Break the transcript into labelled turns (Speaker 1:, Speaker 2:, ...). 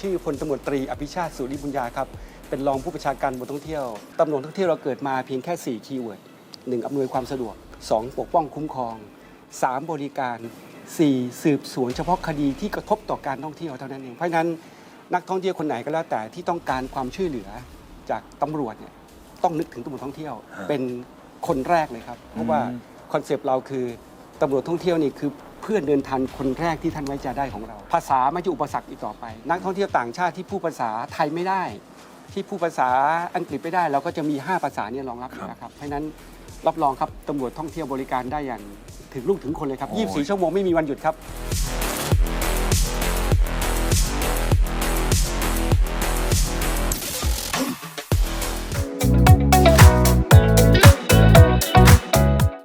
Speaker 1: ชื่อพลตำรวจตรีอภิชาติสุริบุญญาครับ เป็นรองผู้ประชาการบนท่องเที่ยวตำรวจท่องเที่ยวเราเกิดมาเพียงแค่ 4 คีย์เวิร์ดหนึ่งอำนวยความสะดวก 2 ปกป้องคุ้มครอง 3 บริการ 4 สืบสวนเฉพาะคดีที่กระทบต่อการท่องเที่ยวเท่านั้นเองเพราะฉะนั้นนักท่องเที่ยวคนไหนก็แล้วแต่ที่ต้องการความช่วยเหลือจากตำรวจเนี่ยต้องนึกถึงตำรวจท่องเที่ยว
Speaker 2: ฮะ
Speaker 1: เป็นคนแรกเลยครับ เพราะว่า
Speaker 2: อืม
Speaker 1: คอนเซปต์เราคือตำรวจท่องเที่ยวนี่คือเพื่อนเดินทางคนแรกที่ท่านไว้ใจได้ของเรา ภาษาไม่ใช่อุปสรรคอีกต่อไป นักท่องเที่ยวต่างชาติที่พูดภาษาไทยไม่ได้ ที่พูดภาษาอังกฤษไม่ได้ เราก็จะมี 5 ภาษาเนี่ยรองรับอยู่แล้วครับเพราะฉะนั้นรับรองครับตำรวจท่องเที่ยวบริการได้อย่างถึงลูกถึงคนเลยครับ
Speaker 2: โอ้ย
Speaker 1: 24 ชั่วโมงไม่มีวันหยุดครับ